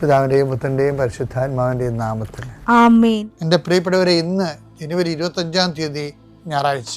പിതാവിന്റെയും പുത്രന്റെയും പരിശുദ്ധാത്മാവിന്റെയും നാമത്തിൽ. എന്റെ പ്രിയപ്പെട്ടവരെ ഇന്ന് ജനുവരി ഇരുപത്തഞ്ചാം തീയതി ഞായറാഴ്ച.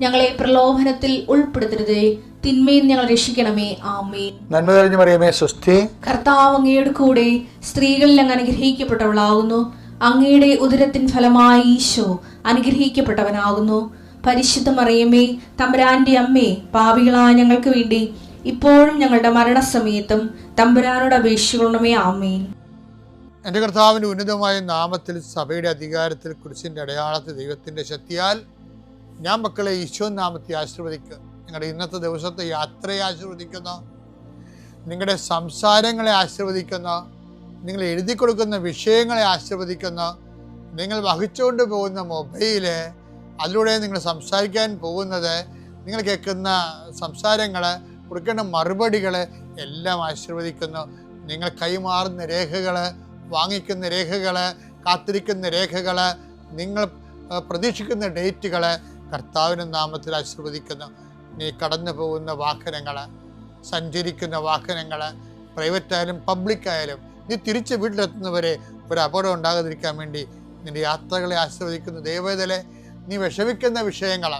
ഞങ്ങളെ പ്രലോഭനത്തിൽ ഉൾപ്പെടുത്തരുതേ. തിന്മയിൽ ഞങ്ങൾ രക്ഷിക്കണമേ. ആമേൻ. നന്മ തെളിഞ്ഞു പറയുമേ സ്വസ്തി. കർത്താവ് അങ്ങയുടെ കൂടെ സ്ത്രീകളിൽ അങ്ങ് അനുഗ്രഹിക്കപ്പെട്ടവളാകുന്നു അങ്ങയുടെ ഉദരത്തിൻ ഫലമായി ഈശോ അനുഗ്രഹിക്കപ്പെട്ടവനാകുന്നു. പരിശുദ്ധ മറിയമേ തമ്പുരാന്റെ അമ്മേ പാപികളായ ഞങ്ങൾക്ക് വേണ്ടി ഇപ്പോഴും ഞങ്ങളുടെ മരണസമയത്തും തമ്പുരാനോട് അപേക്ഷിക്കണമേ. ആമേൻ. എന്റെ കർത്താവിന്റെ ഉന്നതമായ നാമത്തിൽ സഭയുടെ അധികാരത്തിൽ കുരിശിന്റെ അടയാളത്തിൽ ദൈവത്തിന്റെ ശക്തിയാൽ ഞാൻ മക്കളെ ഈശോ നാമത്തെ ആശീർവദിക്കുക നിങ്ങളുടെ ഇന്നത്തെ ദിവസത്തെ യാത്രയെ ആശീർവദിക്കുന്നു. നിങ്ങളുടെ സംസാരങ്ങളെ ആശീർവദിക്കുന്നു. നിങ്ങൾ എഴുതി കൊടുക്കുന്ന വിഷയങ്ങളെ ആശീർവദിക്കുന്നു. നിങ്ങൾ വഹിച്ചുകൊണ്ട് പോകുന്ന മൊബൈൽ അതിലൂടെ നിങ്ങൾ സംസാരിക്കാൻ പോകുന്നത് നിങ്ങൾ കേൾക്കുന്ന സംസാരങ്ങൾ കൊടുക്കേണ്ട മറുപടികൾ എല്ലാം ആശീർവദിക്കുന്നു. നിങ്ങൾ കൈമാറുന്ന രേഖകൾ വാങ്ങിക്കുന്ന രേഖകൾ കാത്തിരിക്കുന്ന രേഖകൾ നിങ്ങൾ പ്രതീക്ഷിക്കുന്ന ഡേറ്റുകൾ കർത്താവിന്റെ നാമത്തിൽ ആശീർവദിക്കുന്നു നീ കടന്നു പോകുന്ന വാഹനങ്ങൾ സഞ്ചരിക്കുന്ന വാഹനങ്ങൾ പ്രൈവറ്റ് ആയാലും പബ്ലിക് ആയാലും നീ തിരിച്ച് വീട്ടിലെത്തുന്നവരെ ഒരു അപകടം ഉണ്ടാകാതിരിക്കാൻ വേണ്ടി നിന്റെ യാത്രകളെ ആശീർവദിക്കുന്നു ദൈവതലെ നീ വിഷമിക്കുന്ന വിഷയങ്ങൾ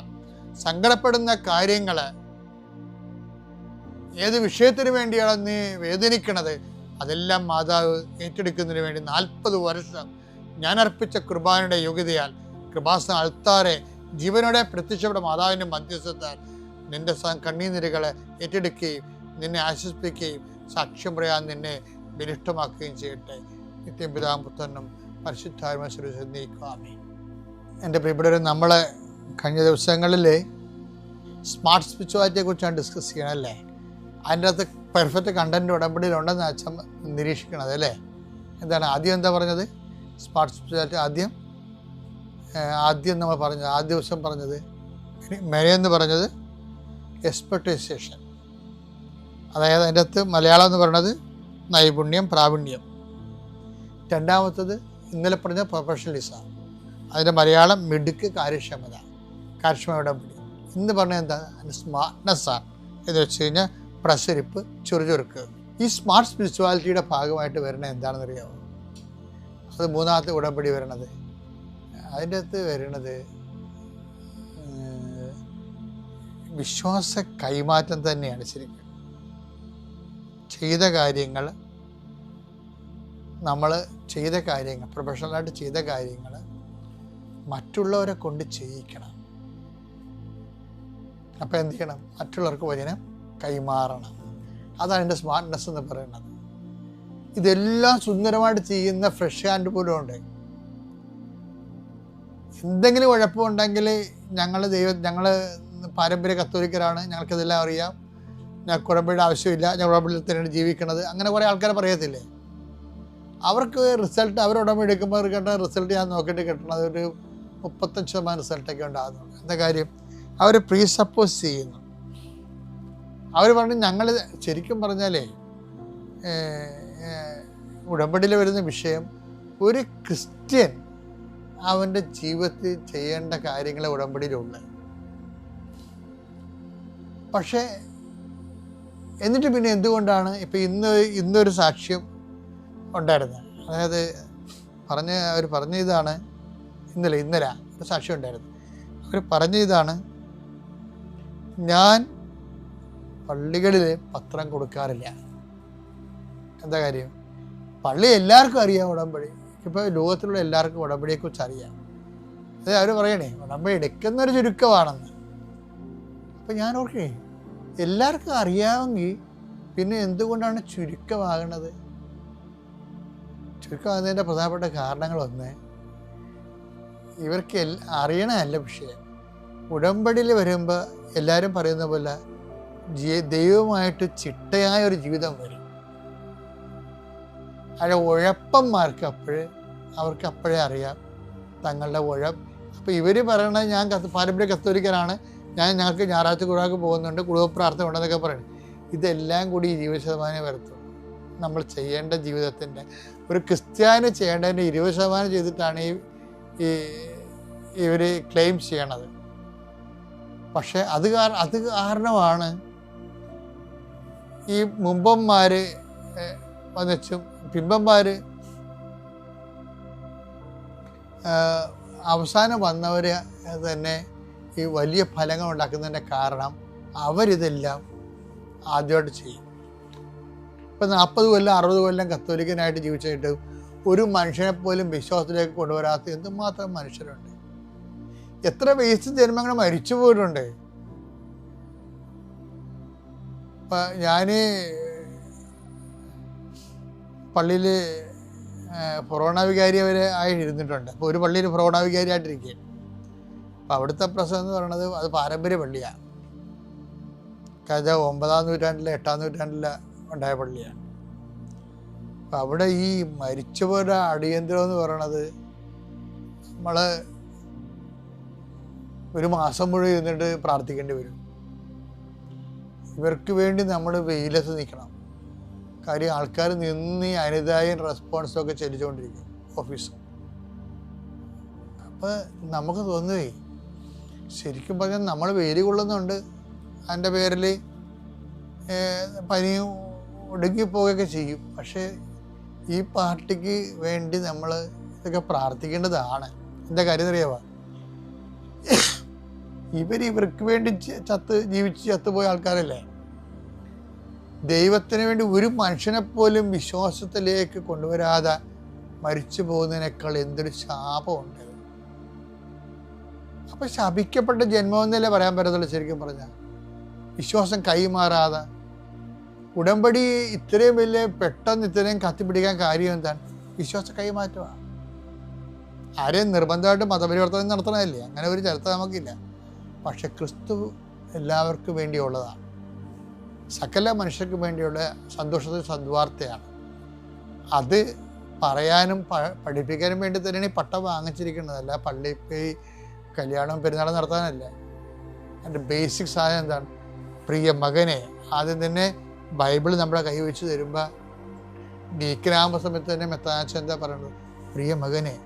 സങ്കടപ്പെടുന്ന കാര്യങ്ങൾ ഏത് വിഷയത്തിന് വേണ്ടിയാണ് നീ വേദനിക്കണത് അതെല്ലാം മാതാവ് ഏറ്റെടുക്കുന്നതിന് വേണ്ടി നാൽപ്പത് വർഷം ഞാൻ അർപ്പിച്ച കുർബാനയുടെ യോഗ്യതയാൽ കൃപാസന അൾത്താറെ ജീവനോടെ പ്രത്യക്ഷപ്പെട്ട മാതാവിന്റെ മധ്യസ്ഥത്താൽ നിന്റെ കണ്ണീനിരകളെ ഏറ്റെടുക്കുകയും നിന്നെ ആശ്വസിപ്പിക്കുകയും സാക്ഷ്യം പറയാൻ നിന്നെ ബലിഷ്ടമാക്കുകയും ചെയ്യട്ടെ. നിത്യം പിതാവും പുത്രനും പരിശുദ്ധാത്മസ്വരൂപിക്കാമേ എന്റെ പ്രിയപ്പെട്ടവരെ നമ്മൾ കഴിഞ്ഞ ദിവസങ്ങളിൽ സ്മാർട്ട് സ്പിരിച്വാലിറ്റിയെ കുറിച്ചാണ് ഡിസ്കസ് ചെയ്യണം അല്ലേ? അതിന്റെ അകത്ത് പെർഫെക്റ്റ് കണ്ടന്റ് ഉടമ്പടിയിലുണ്ടെന്ന് അച്ഛൻ നിരീക്ഷിക്കണത് അല്ലേ? എന്താണ് ആദ്യം എന്താ പറഞ്ഞത്? സ്മാർട്ട് സ്പിരിച്വാലിറ്റി ആദ്യം ആദ്യം നമ്മൾ പറഞ്ഞത് ആദ്യ ദിവസം പറഞ്ഞത് മെനയെന്ന് പറഞ്ഞത് എക്സ്പെർട്ടൈസേഷൻ അതായത് അതിന്റെ അകത്ത് മലയാളം എന്ന് പറയുന്നത് നൈപുണ്യം പ്രാവീണ്യം. രണ്ടാമത്തത് ഇന്നലെ പറഞ്ഞ പ്രൊഫഷണലിസം അതിന്റെ മലയാളം മിടുക്ക് കാര്യക്ഷമത കാര്യക്ഷമയുടെ മുടി. ഇന്ന് പറഞ്ഞ എന്താ? സ്മാർട്ട്നെസ്സാണ് എന്ന് വെച്ച് കഴിഞ്ഞാൽ പ്രസരിപ്പ് ചുറുചുറുക്ക്. ഈ സ്മാർട്ട് സ്പിരിച്വാലിറ്റിയുടെ ഭാഗമായിട്ട് വരുന്നത് എന്താണെന്നറിയാമോ അത് മൂന്നാമത്തെ ഉടമ്പടി വരണത് അതിന്റെ അകത്ത് വരുന്നത് വിശ്വാസ കൈമാറ്റം തന്നെയാണ് ശരിക്കും. ചെയ്ത കാര്യങ്ങൾ നമ്മൾ ചെയ്ത കാര്യങ്ങൾ പ്രൊഫഷണലായിട്ട് ചെയ്ത കാര്യങ്ങൾ മറ്റുള്ളവരെ കൊണ്ട് ചെയ്യിക്കണം. അപ്പോൾ എന്ത് ചെയ്യണം? മറ്റുള്ളവർക്ക് വചനം കൈമാറണം. അതാണ് എന്റെ സ്മാർട്ട്നെസ് എന്ന് പറയുന്നത്. ഇതെല്ലാം സുന്ദരമായിട്ട് ചെയ്യുന്ന ഫ്രഷ് ഹാൻഡ് പോലും ഉണ്ട്. എന്തെങ്കിലും കുഴപ്പമുണ്ടെങ്കിൽ ഞങ്ങൾ ദൈവ ഞങ്ങൾ പാരമ്പര്യ കത്തോലിക്കരാണ്. ഞങ്ങൾക്കിതെല്ലാം അറിയാം. ഞാൻ കുഴപ്പയുടെ ആവശ്യമില്ല. ഞങ്ങൾ ഉടമ്പടിയിൽ തന്നെയാണ് ജീവിക്കുന്നത്. അങ്ങനെ കുറേ ആൾക്കാർ പറയത്തില്ലേ? അവർക്ക് റിസൾട്ട് അവർ എടുക്കുമ്പോൾ കിട്ടുന്ന റിസൾട്ട് ഞാൻ നോക്കിയിട്ട് കിട്ടണത് ഒരു മുപ്പത്തഞ്ച് ശതമാനം റിസൾട്ടൊക്കെ ഉണ്ടാകുന്നുണ്ട് എന്താ കാര്യം? അവർ പ്രീ സപ്പോസ് ചെയ്യുന്നു. അവർ പറഞ്ഞു ഞങ്ങൾ ശരിക്കും പറഞ്ഞാലേ ഉടമ്പടിയിൽ വരുന്ന വിഷയം ഒരു ക്രിസ്ത്യൻ അവന്റെ ജീവിതത്തിൽ ചെയ്യേണ്ട കാര്യങ്ങളെ ഉടമ്പടിയിലുണ്ട്. പക്ഷേ എന്നിട്ട് പിന്നെ എന്തുകൊണ്ടാണ് ഇപ്പം ഇന്ന് ഇന്നൊരു സാക്ഷ്യം ഉണ്ടായിരുന്നത്? അതായത് പറഞ്ഞ അവർ പറഞ്ഞ ഇതാണ് ഇന്നലെ ഇന്നലെ ഒരു സാക്ഷ്യം ഉണ്ടായിരുന്നു അവർ പറഞ്ഞ ഇതാണ് ഞാൻ പള്ളികളിൽ പത്രം കൊടുക്കാറില്ല. എന്താ കാര്യം? പള്ളി എല്ലാവർക്കും അറിയാം ഉടമ്പടി. ഇപ്പോൾ ലോകത്തിലുള്ള എല്ലാവർക്കും ഉടമ്പടിയെക്കുറിച്ച് അറിയാം. അത് അവർ പറയണേ ഉടമ്പടി എടുക്കുന്നൊരു ചുരുക്കമാണെന്ന്. അപ്പം ഞാൻ ഓർക്കേ എല്ലാവർക്കും അറിയാമെങ്കിൽ പിന്നെ എന്തുകൊണ്ടാണ് ചുരുക്കമാകുന്നത്? ചുരുക്കമാകുന്നതിന്റെ പ്രധാനപ്പെട്ട കാരണങ്ങളൊന്ന് ഇവർക്ക് അറിയണമല്ല വിഷയം. ഉടമ്പടിയിൽ വരുമ്പോൾ എല്ലാവരും പറയുന്ന പോലെ ജീ- ദൈവമായിട്ട് ചിട്ടയായ ഒരു ജീവിതം വരും. അവിടെ ഉഴപ്പന്മാർക്ക് അപ്പോഴേ അവർക്ക് അപ്പോഴേ അറിയാം തങ്ങളുടെ ഉഴം അപ്പോൾ ഇവർ പറയണത് ഞാൻ കത്ത് പാരമ്പര്യ കത്തോലിക്കനാണ് ഞാൻ ഞങ്ങൾക്ക് ഞായറാഴ്ച കുഴാക്ക് പോകുന്നുണ്ട് കുടുംബ പ്രാർത്ഥന ഉണ്ടെന്നൊക്കെ പറയുന്നത് ഇതെല്ലാം കൂടി ഇരുപത് ശതമാനം വരത്തുള്ളൂ നമ്മൾ ചെയ്യേണ്ട ജീവിതത്തിന്റെ ഒരു ക്രിസ്ത്യാനി ചെയ്യേണ്ടതിന്റെ ഇരുപത് ശതമാനം ചെയ്തിട്ടാണ് ഈ ഈ ഇവർ ക്ലെയിം ചെയ്യണത്. പക്ഷേ അത് കാരണം അത് കാരണമാണ് ഈ മുമ്പന്മാർ വന്നുവെച്ചും പിമ്പന്മാർ അവസാനം വന്നവരെ തന്നെ ഈ വലിയ ഫലങ്ങൾ ഉണ്ടാക്കുന്നതിന്റെ കാരണം അവരിതെല്ലാം ആദ്യമായിട്ട് ചെയ്യും. ഇപ്പം നാൽപ്പത് കൊല്ലം അറുപത് കൊല്ലം കത്തോലിക്കനായിട്ട് ജീവിച്ചിട്ട് ഒരു മനുഷ്യനെ പോലും വിശ്വാസത്തിലേക്ക് കൊണ്ടുവരാത്ത എന്തുമാത്രം മനുഷ്യരുണ്ട്. എത്ര വേസ്റ്റ് ജന്മങ്ങൾ മരിച്ചു പോയിട്ടുണ്ട്. ഞാൻ പള്ളിയിൽ ഫൊറോണ വികാരി അവർ ആയി ഇരുന്നിട്ടുണ്ട്. അപ്പോൾ ഒരു പള്ളിയിൽ ഫൊറോണ വികാരിയായിട്ടിരിക്കുകയാണ് അപ്പോൾ അവിടുത്തെ പ്രസവം എന്ന് പറയുന്നത് അത് പാരമ്പര്യ പള്ളിയാണ് കഥ ഒമ്പതാം നൂറ്റാണ്ടിലെ എട്ടാം നൂറ്റാണ്ടിലെ ഉണ്ടായ പള്ളിയാണ് അപ്പം അവിടെ ഈ മരിച്ചവരുടെ അടിയന്തരം എന്ന് പറയണത് നമ്മൾ ഒരു മാസം മുഴുവൻ ഇരുന്നിട്ട് പ്രാർത്ഥിക്കേണ്ടി വരും. ഇവർക്ക് വേണ്ടി നമ്മൾ വെയിലത്ത് നിൽക്കണം കാര്യം ആൾക്കാർ നിന്ന് ഈ റെസ്പോൺസൊക്കെ ചലിച്ചുകൊണ്ടിരിക്കും ഓഫീസ് അപ്പോൾ നമുക്ക് തോന്നുകയേ ശരിക്കും പറഞ്ഞാൽ നമ്മൾ വെയിൽ കൊള്ളുന്നുണ്ട്. അതിന്റെ പേരിൽ പനി ഒടുങ്ങിപ്പോവുകയൊക്കെ ചെയ്യും. പക്ഷേ ഈ പാർട്ടിക്ക് വേണ്ടി നമ്മൾ ഇതൊക്കെ പ്രാർത്ഥിക്കേണ്ടതാണ്. എന്താ കാര്യം അറിയാവാ ഇവർ ഇവർക്ക് വേണ്ടി ചത്ത് ജീവിച്ച് ചത്തുപോയ ആൾക്കാരല്ലേ? ദൈവത്തിന് വേണ്ടി ഒരു മനുഷ്യനെപ്പോലും വിശ്വാസത്തിലേക്ക് കൊണ്ടുവരാതെ മരിച്ചു പോകുന്നതിനേക്കാൾ എന്തൊരു ശാപമുണ്ട്. അപ്പൊ ശപിക്കപ്പെട്ട ജന്മം എന്നല്ലേ പറയാൻ പറ്റത്തുള്ളൂ ശരിക്കും പറഞ്ഞാൽ. വിശ്വാസം കൈമാറാതെ ഉടമ്പടി ഇത്രയും വലിയ പെട്ടെന്ന് ഇത്രയും കത്തിപ്പിടിക്കാൻ കാര്യം എന്താണ്? വിശ്വാസ കൈമാറ്റമാണ്. ആരെയും നിർബന്ധമായിട്ട് മതപരിവർത്തനം നടത്തണമല്ലേ അങ്ങനെ ഒരു ചരിത്രം നമുക്കില്ല. പക്ഷെ ക്രിസ്തു എല്ലാവർക്കും വേണ്ടിയുള്ളതാണ്. സകല മനുഷ്യർക്ക് വേണ്ടിയുള്ള സന്തോഷത്തിൽ സദ്വാർത്തയാണ്. അത് പറയാനും പഠിപ്പിക്കാനും വേണ്ടി തന്നെയാണ് ഈ പട്ടം വാങ്ങിച്ചിരിക്കുന്നതല്ല. പള്ളിയിൽ പോയി കല്യാണം പെരുന്നാളും നടത്താനല്ല. അതിന്റെ ബേസിക് സാധനം എന്താണ്? പ്രിയ മകനെ ആദ്യം തന്നെ ബൈബിൾ നമ്മളെ കൈവച്ച് തരുമ്പോൾ ഡീക്കനാകുമ്പോൾ സമയത്ത് തന്നെ മെത്താച്ച എന്താ പറയുന്നത്? പ്രിയ മകനെ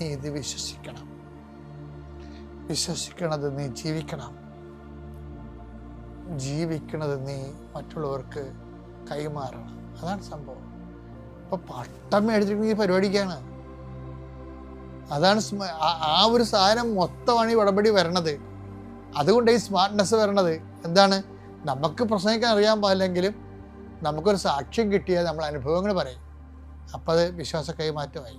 നീ ഇത് വിശ്വസിക്കണം. വിശ്വസിക്കണത് നീ ജീവിക്കണം. ജീവിക്കണത് നീ മറ്റുള്ളവർക്ക് കൈമാറണം. അതാണ് സംഭവം. അപ്പൊ പട്ടം മേടിച്ചിരിക്കുന്ന ഈ പരിപാടിക്കാണ്. അതാണ് ആ- ഒരു സാധനം മൊത്തമാണ് ഈ ഉടപടി വരണത്. അതുകൊണ്ട് ഈ സ്മാർട്ട്നെസ് വരണത്. എന്താണ്? നമുക്ക് പ്രസംഗിക്കാൻ അറിയാൻ പാടില്ലെങ്കിലും നമുക്കൊരു സാക്ഷ്യം കിട്ടിയാൽ നമ്മൾ അനുഭവങ്ങൾ പറയും. അപ്പം അത് വിശ്വാസ കൈമാറ്റമായി.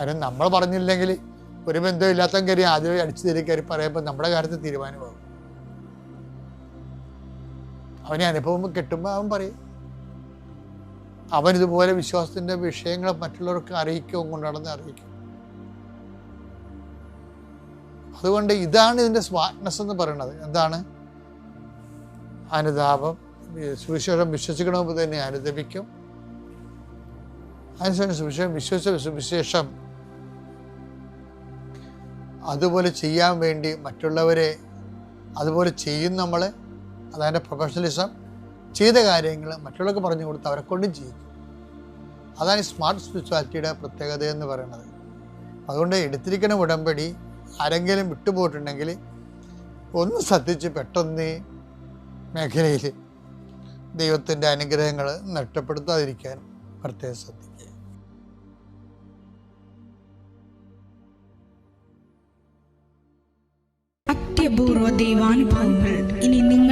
കാരണം നമ്മൾ പറഞ്ഞില്ലെങ്കിൽ ഒരു ബന്ധമില്ലാത്ത കാര്യം ആദ്യമായി അടിച്ചു തരി കയറി പറയുമ്പോൾ നമ്മുടെ കാര്യത്തിൽ തീരുമാനമാകും. അവനെ അനുഭവം കിട്ടുമ്പോൾ അവൻ പറയും. അവൻ ഇതുപോലെ വിശ്വാസത്തിന്റെ വിഷയങ്ങൾ മറ്റുള്ളവർക്ക് അറിയിക്കും കൊണ്ടാണെന്ന് അറിയിക്കും. അതുകൊണ്ട് ഇതാണ് ഇതിന്റെ സ്മാർട്ട്നെസ് എന്ന് പറയുന്നത്. എന്താണ്? അനുതാപം. സുവിശേഷം വിശ്വസിക്കണമെന്ന് തന്നെ അനുദപിക്കും അതിനുശേഷം സുവിശേഷം വിശ്വസിച്ച സുവിശേഷം അതുപോലെ ചെയ്യാൻ വേണ്ടി മറ്റുള്ളവരെ അതുപോലെ ചെയ്യും നമ്മൾ അതതിന്റെ പ്രൊഫഷണലിസം ചെയ്ത കാര്യങ്ങൾ മറ്റുള്ളവർക്ക് പറഞ്ഞു കൊടുത്ത് അവരെ കൊണ്ടും ചെയ്യിക്കും അതാണ് ഈ സ്മാർട്ട് സ്പിരിച്വാലിറ്റിയുടെ പ്രത്യേകത എന്ന് പറയുന്നത്. അതുകൊണ്ട് എടുത്തിരിക്കുന്ന ഉടമ്പടി ആരെങ്കിലും വിട്ടുപോയിട്ടുണ്ടെങ്കിൽ ഒന്ന് ശ്രദ്ധിച്ച് പെട്ടെന്ന് മേഖലയിൽ ദൈവത്തിന്റെ അനുഗ്രഹങ്ങൾ നഷ്ടപ്പെടുത്താതിരിക്കാൻ പ്രത്യേകം ശ്രദ്ധിക്കുക. അത്യപൂർവ ദൈവാനുഭവങ്ങൾ. ഇനി നിങ്ങൾക്കും